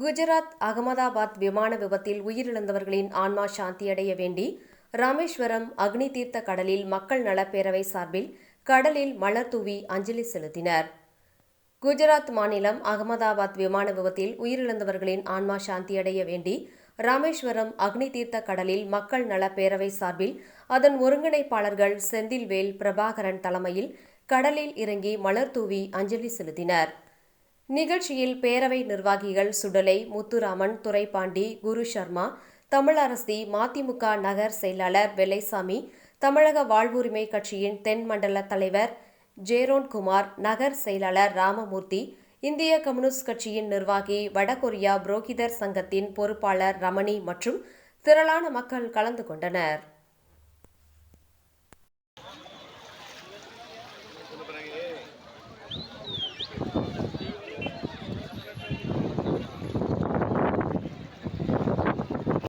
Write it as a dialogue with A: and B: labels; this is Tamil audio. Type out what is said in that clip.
A: குஜராத் அகமதாபாத் விமான விபத்தில் உயிரிழந்தவர்களின் ஆன்மா சாந்தியடைய வேண்டி ராமேஸ்வரம் அக்னி தீர்த்த கடலில் மக்கள் நலப்பேரவை சார்பில் கடலில் மலர் தூவி அஞ்சலி செலுத்தினர். குஜராத் மாநிலம் அகமதாபாத் விமான விபத்தில் உயிரிழந்தவர்களின் ஆன்மா சாந்தியடைய வேண்டி ராமேஸ்வரம் அக்னி தீர்த்த கடலில் மக்கள் நலப்பேரவை சார்பில் அதன் ஒருங்கிணைப்பாளர்கள் செந்தில்வேல் பிரபாகரன் தலைமையில் கடலில் இறங்கி மலர் தூவி அஞ்சலி செலுத்தினர். நிகழ்ச்சியில் பேரவை நிர்வாகிகள் சுடலை முத்துராமன் துரைப்பாண்டி குரு சர்மா தமிழரசி மதிமுக நகர் செயலாளர் வெள்ளைசாமி தமிழக வாழ்வுரிமை கட்சியின் தென் மண்டல தலைவர் ஜேரோன்குமார் நகர் செயலாளர் ராமமூர்த்தி இந்திய கம்யூனிஸ்ட் கட்சியின் நிர்வாகி வடகொரியா புரோகிதர் சங்கத்தின் பொறுப்பாளர் ரமணி மற்றும் திரளான மக்கள் கலந்து கொண்டனர்.